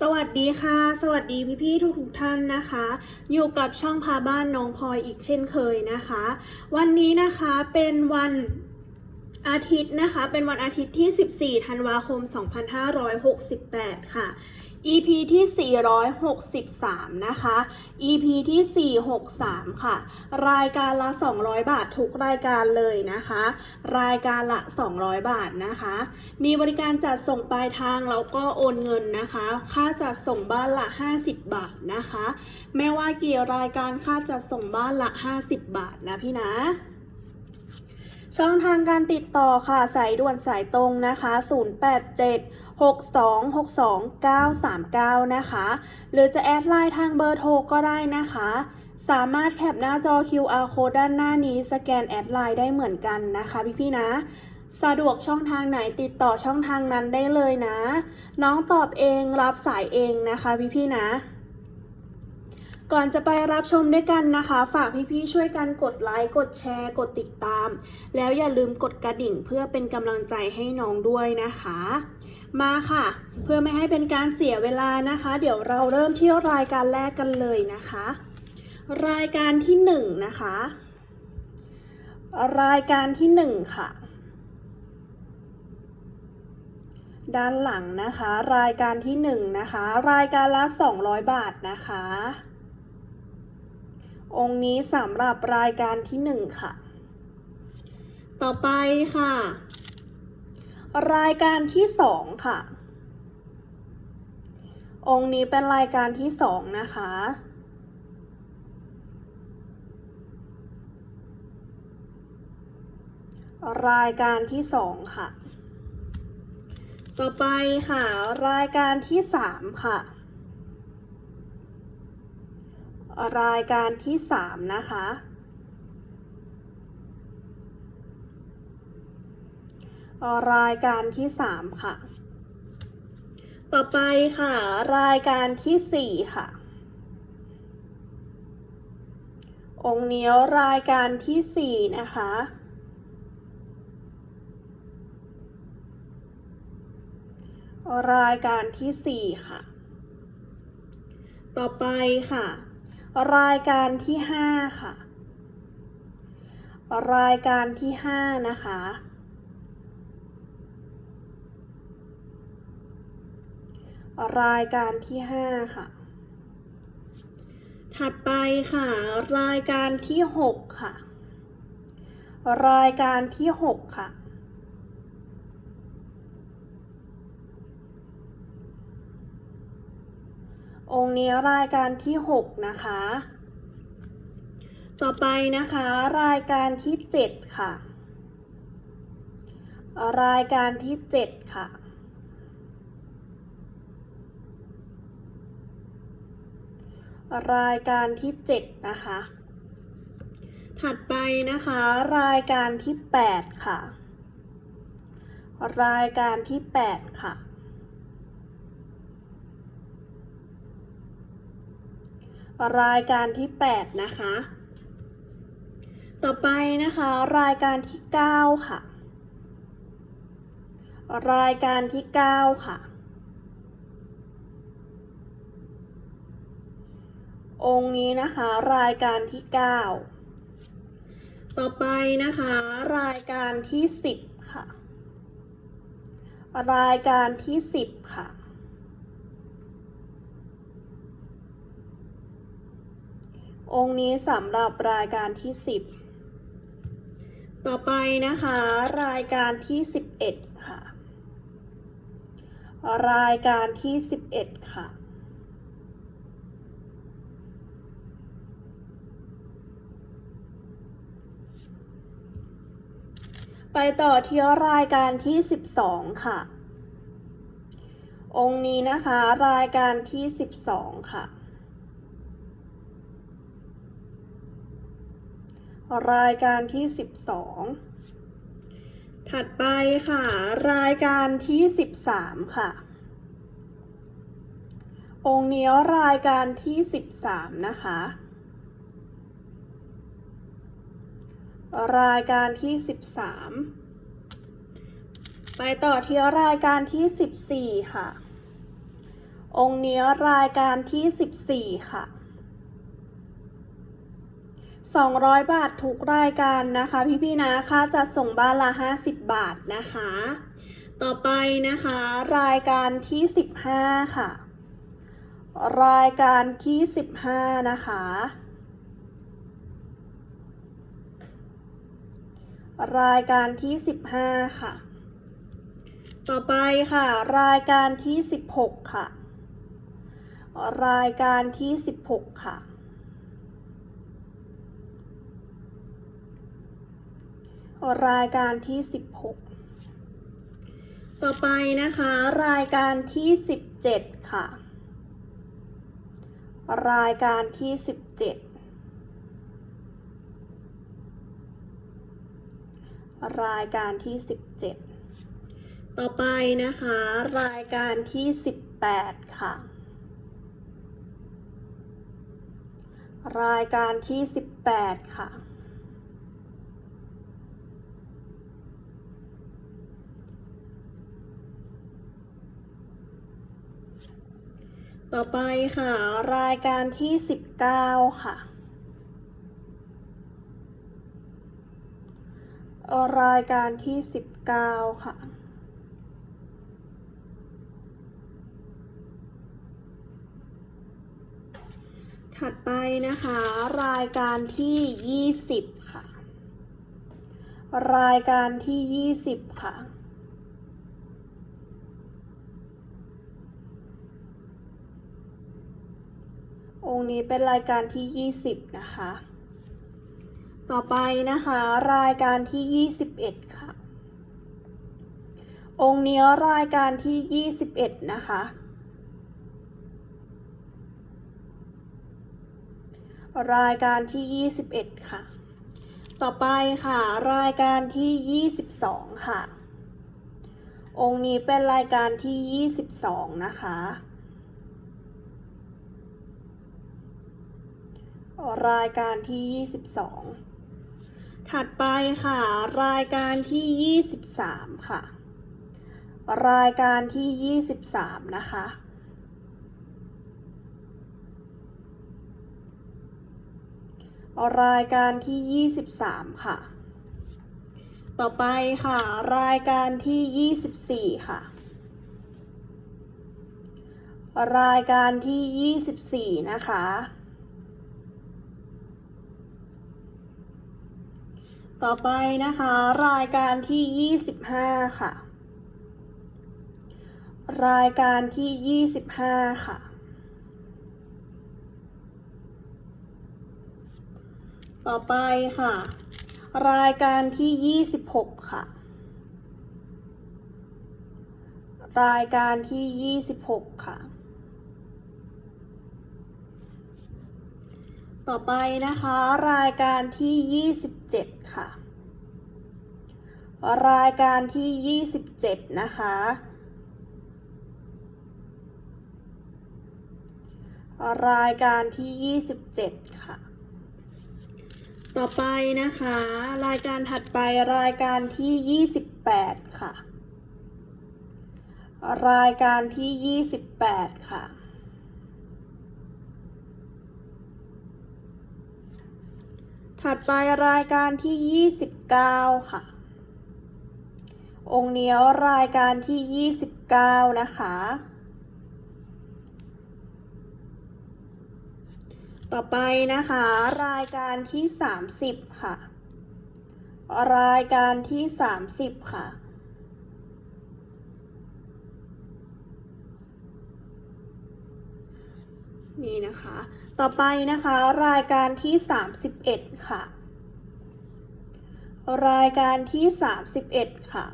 สวัสดีค่ะ สวัสดีพี่ๆทุกๆท่านนะคะ อยู่กับช่องพาบ้านน้องพลอยอีกเช่นเคยนะคะ วันนี้นะคะเป็นวันอาทิตย์นะคะ เป็นวันอาทิตย์ที่ 14 ธันวาคม 2568 ค่ะ EP ที่ 463 นะคะ EP ที่ 463 ค่ะ รายการละ 200 บาททุกรายการเลยนะคะ รายการละ 200 บาทนะคะ มีบริการจัดส่งปลายทางแล้วก็โอนเงินนะคะ ค่าจัดส่งบ้านละ 50 บาทนะคะ ไม่ว่ากี่รายการค่าจัดส่งบ้านละ 50 บาทนะพี่นะช่องทางการติดต่อค่ะ สายด่วนสายตรงนะคะ 087 6262 939 นะคะ หรือจะแอดไลน์ทางเบอร์โทรก็ได้นะคะ สามารถแคปหน้าจอ QR code ด้านหน้านี้สแกนแอดไลน์ได้เหมือนกันนะคะพี่ๆนะสะดวกช่องทางไหนติดต่อช่องทางนั้นได้เลยนะ น้องตอบเองรับสายเองนะคะพี่ๆนะ ก่อนจะไปรับชมด้วยกันนะคะ ฝากพี่ๆช่วยกันกดไลค์กดแชร์ กดติดตาม แล้วอย่าลืมกดกระดิ่งเพื่อเป็นกำลังใจให้น้องด้วยนะคะ มาค่ะ เพื่อไม่ให้เป็นการเสียเวลานะคะ เดี๋ยวเราเริ่มที่รายการแรกกันเลยนะคะ รายการที่หนึ่งนะคะ รายการที่หนึ่งค่ะ ด้านหลังนะคะ รายการที่หนึ่งนะคะ รายการละ 200 บาทนะคะ องค์นี้สำหรับรายการที่หนึ่งค่ะ ต่อไปค่ะ รายการที่สองค่ะ องค์นี้เป็นรายการที่สองนะคะ รายการที่สองค่ะ ต่อไปค่ะ รายการที่สามค่ะ รายการที่สามนะคะ รายการที่สามค่ะ ต่อไปค่ะ รายการที่สี่ค่ะ องค์นี้รายการที่สี่นะคะรายการที่สี่ค่ะ ต่อไปค่ะ รายการที่ห้าค่ะ รายการที่ห้านะคะ รายการที่ห้าค่ะ ถัดไปค่ะ รายการที่หกค่ะ รายการที่หกค่ะ องค์นี้รายการที่หกนะคะ ต่อไปนะคะ รายการที่เจ็ดค่ะ รายการที่เจ็ดค่ะ รายการที่เจ็ดนะคะ ถัดไปนะคะ รายการที่แปดค่ะ รายการที่แปดค่ะ รายการที่ 8 นะคะ ต่อไปนะคะ รายการที่ 9 ค่ะ รายการที่ 9 ค่ะ องค์นี้นะคะรายการที่ 9 ต่อไปนะคะรายการที่ 10 ค่ะ รายการที่ 10 ค่ะ องค์นี้สำหรับรายการที่ 10 ต่อไปนะคะรายการที่ 11 ค่ะ รายการที่ 11 ค่ะ ไปต่อที่รายการที่ 12 ค่ะ องค์นี้นะคะรายการที่ 12 ค่ะ รายการที่ 12 ถัดไปค่ะ รายการที่ 13 ค่ะ องค์นี้รายการที่ 13 นะคะ รายการที่ 13 ไปต่อที่รายการที่ 14 ค่ะ องค์นี้รายการที่ 14 ค่ะ 200 บาททุกรายการนะคะพี่ๆนะค่าจัดส่งบ้านละ 50 บาทนะคะ ต่อไปนะคะรายการที่ 15 ค่ะ รายการที่ 15 นะคะ รายการที่ 15 ค่ะ ต่อไปค่ะ รายการที่ 16 ค่ะ รายการที่ 16 ค่ะ รายการที่ 16 ต่อไปนะคะ รายการที่ 17 ค่ะ รายการที่ 17 รายการที่ 17 ต่อไปนะคะ รายการที่ 18 ค่ะ รายการที่ 18 ค่ะ ต่อไปค่ะ รายการที่ 19 ค่ะ รายการที่ 19 ค่ะ ถัดไปนะคะ รายการที่ 20 ค่ะ รายการที่ 20 ค่ะองค์นี้เป็นรายการที่ 20 นะคะ ต่อไปนะคะรายการที่ 21 ค่ะ องค์นี้รายการที่ 21 นะคะ รายการที่ 21 ค่ะ ต่อไปค่ะรายการที่ 22 ค่ะ องค์นี้เป็นรายการที่ 22 นะคะรายการที่ 22 ถัดไปค่ะ รายการที่ 23 ค่ะ รายการที่ 23 นะคะ รายการที่ 23 ค่ะ ต่อไปค่ะ รายการที่ 24 ค่ะ รายการที่ 24 นะคะ ต่อไปนะคะ รายการที่ 25 ค่ะ รายการที่ 25 ค่ะ ต่อไปค่ะ รายการที่ 26 ค่ะ รายการที่ 26 ค่ะ ต่อไปนะคะรายการที่ 27 ค่ะ รายการที่ 27 นะคะ รายการที่ 27 ค่ะ ต่อไปนะคะ รายการถัดไปรายการที่ 28 ค่ะ รายการที่ 28 ค่ะ ถัดไปรายการที่ 29 ค่ะ องค์เนี้ยรายการที่ 29 นะคะ ต่อไปนะคะ รายการที่ 30 ค่ะ รายการที่ 30 ค่ะนี่นะคะ ต่อไปนะคะรายการที่ 31 ค่ะ รายการที่ 31 ค่ะ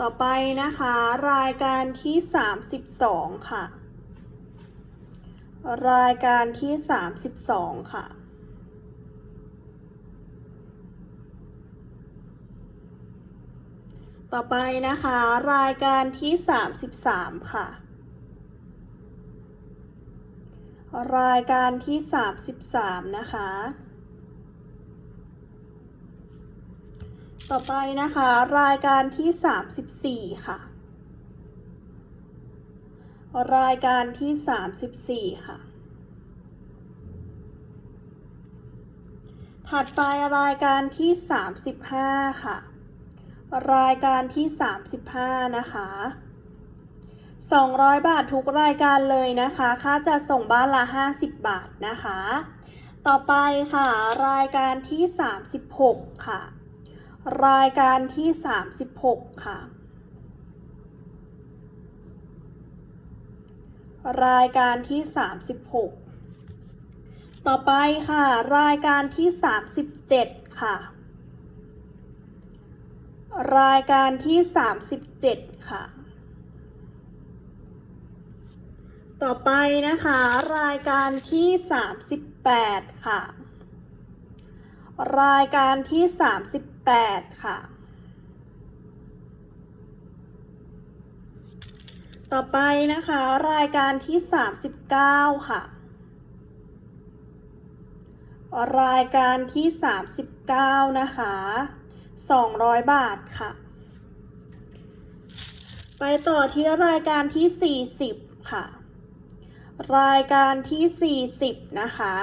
ต่อไปนะคะ รายการที่ 32 ค่ะ รายการที่ 32 ค่ะ ต่อไปนะคะ รายการที่ 33 ค่ะ รายการที่ 33 นะคะ ต่อไปนะคะ รายการที่สามสิบสี่ค่ะ รายการที่สามสิบสี่ค่ะถัดไปรายการที่สามสิบห้าค่ะ รายการที่สามสิบห้านะคะสองร้อยบาททุกรายการเลยนะคะ ค่าจะส่งบ้านละห้าสิบบาทนะคะ ต่อไปค่ะ รายการที่สามสิบหกค่ะ รายการที่สามสิบหกค่ะ รายการที่สามสิบหกต่อไปค่ะ รายการที่สามสิบเจ็ดค่ะ รายการที่สามสิบเจ็ดค่ะ ต่อไปนะคะ รายการที่สามสิบแปดค่ะ รายการที่สามสิบแปดค่ะ ต่อไปนะคะ รายการที่สามสิบเก้าค่ะ รายการที่สามสิบเก้านะคะ สองร้อยบาทค่ะ ไปต่อที่รายการที่สี่สิบค่ะ รายการที่ 40 นะคะ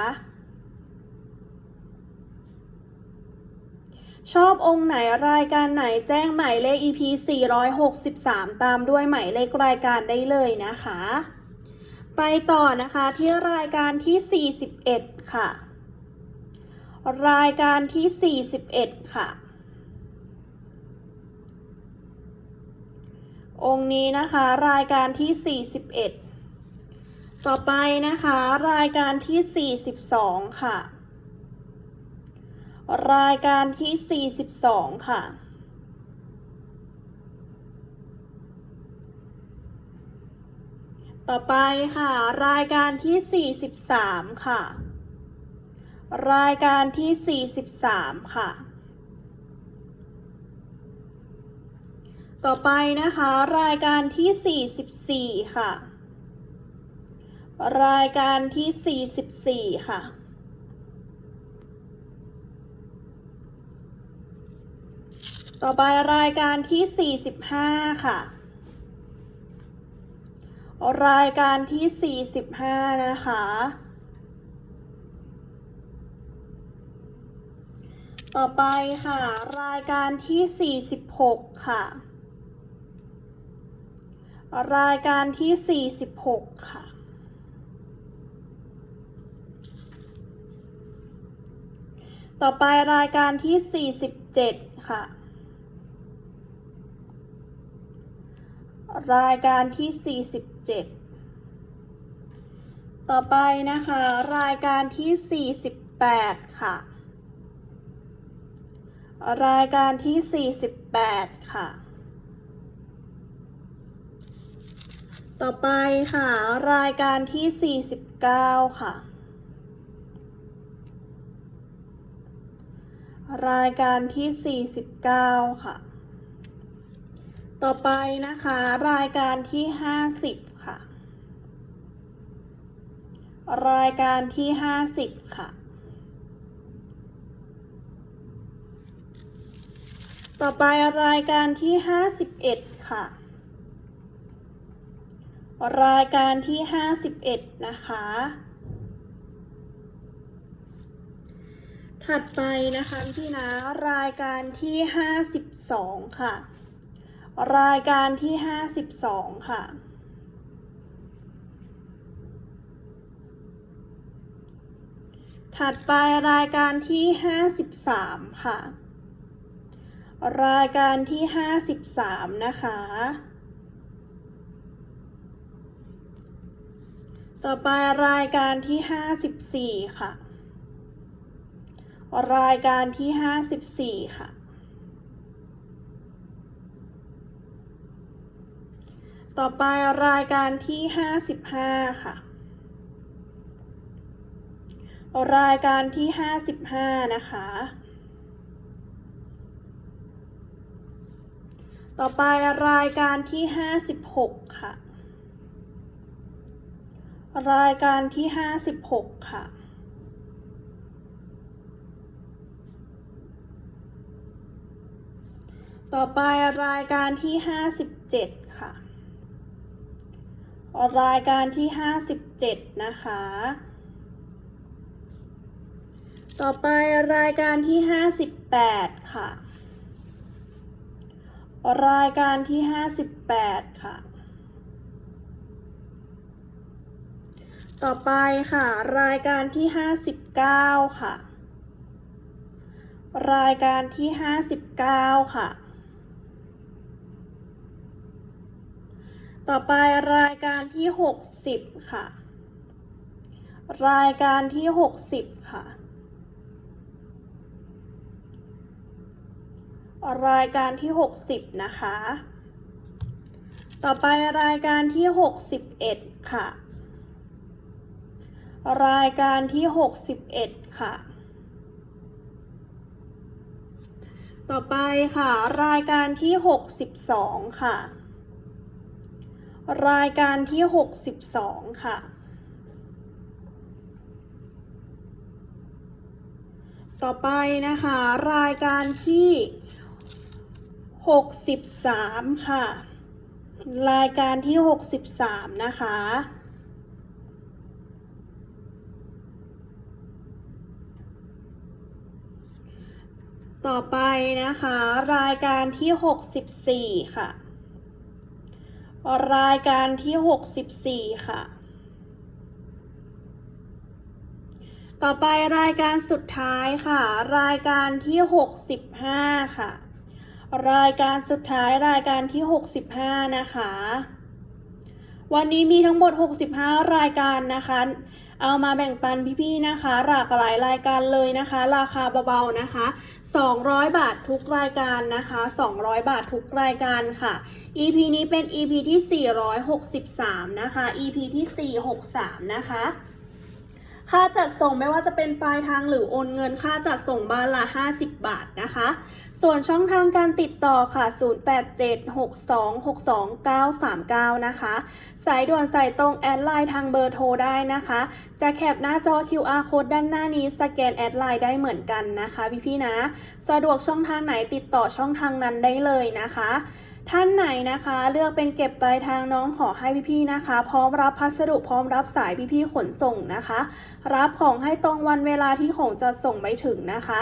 ชอบองค์ไหนรายการไหนแจ้งหมายเลข EP 463 ตามด้วยหมายเลขรายการได้เลยนะคะ ไปต่อนะคะที่รายการที่ 41 ค่ะ รายการที่ 41 ค่ะ องค์นี้นะคะรายการที่ 41 ต่อไปนะคะรายการที่ 42 ค่ะ รายการที่ 42 ค่ะต่อไปค่ะ รายการที่ 43 ค่ะ รายการที่ 43 ค่ะ ต่อไปนะคะรายการที่ 44 ค่ะ รายการที่ 44 ค่ะ ต่อไปรายการที่ 45 ค่ะ รายการที่ 45 นะคะ ต่อไปค่ะ รายการที่ 46 ค่ะ รายการที่ 46 ค่ะ ต่อไปรายการที่ 47 ค่ะ รายการที่ 47 ต่อไปนะคะ รายการที่ 48 ค่ะ รายการที่ 48 ค่ะ ต่อไปค่ะ รายการที่ 49 ค่ะ รายการที่ 49 ค่ะ ต่อไปนะคะ รายการที่ 50 ค่ะ รายการที่ 50 ค่ะ ต่อไปรายการที่ 51 ค่ะ รายการที่ 51 นะคะ ถัดไปนะคะพี่นะรายการที่ 52 ค่ะ รายการที่ 52 ค่ะ ถัดไปรายการที่ 53 ค่ะ รายการที่ 53 นะคะ ต่อไปรายการที่54ค่ะ รายการที่54ค่ะ ต่อไปรายการที่55ค่ะ รายการที่55นะคะ ต่อไปรายการที่56ค่ะ รายการที่ 56 ค่ะ ต่อไปรายการที่ 57 ค่ะ รายการที่ 57 นะคะ ต่อไปรายการที่ 58 ค่ะ รายการที่ 58 ค่ะ ต่อไปค่ะ รายการที่ 59 ค่ะ รายการที่ 59 ค่ะ ต่อไปรายการที่ 60 ค่ะ รายการที่ 60 ค่ะ รายการที่ 60 นะคะ ต่อไปรายการที่ 61 ค่ะ รายการที่ 61 ค่ะ ต่อไปค่ะ รายการที่ 62 ค่ะ รายการที่ 62 ค่ะ ต่อไปนะคะ รายการที่ 63 ค่ะ รายการที่ 63 นะคะ ต่อไปนะคะ รายการที่ 64 ค่ะ รายการที่ 64 ค่ะ ต่อไปรายการสุดท้ายค่ะ รายการที่ 65 ค่ะ รายการสุดท้ายรายการที่ 65 นะคะ วันนี้มีทั้งหมด 65 รายการนะคะ เอามาแบ่งปันพี่ๆนะคะ หลากหลายรายการเลยนะคะ ราคาเบาๆนะคะ 200 บาททุกรายการนะคะ 200 บาททุกรายการค่ะ EP นี้เป็น EP ที่ 463 นะคะ EP ที่ 463 นะคะ ค่าจัดส่งไม่ว่าจะเป็นปลายทางหรือโอนเงิน ค่าจัดส่งบ้านละ 50 บาทนะคะ ส่วนช่องทางการติดต่อค่ะ 0876262939 นะคะ สายด่วนสายตรงแอดไลน์ทางเบอร์โทรได้นะคะ จะแคปหน้าจอ QR code ด้านหน้านี้สแกนแอดไลน์ได้เหมือนกันนะคะพี่ๆนะ สะดวกช่องทางไหนติดต่อช่องทางนั้นได้เลยนะคะ ท่านไหนนะคะ เลือกเป็นเก็บปลายทางน้องขอให้พี่ๆนะคะ พร้อมรับพัสดุพร้อมรับสายพี่ๆขนส่งนะคะ รับของให้ตรงวันเวลาที่ของจะส่งไปถึงนะคะ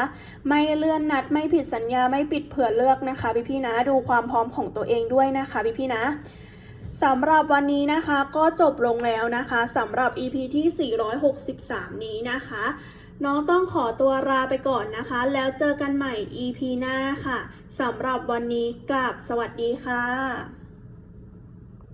ไม่เลื่อนนัดไม่ผิดสัญญาไม่ปิดเผื่อเลือกนะคะพี่ๆนะดูความพร้อมของตัวเองด้วยนะคะพี่ๆนะสำหรับวันนี้นะคะก็จบลงแล้วนะคะสำหรับ EP ที่ 463 นี้นะคะ น้องต้องขอตัวลาไปก่อนนะคะ แล้วเจอกันใหม่ EP หน้าค่ะสำหรับวันนี้กลับสวัสดีค่ะ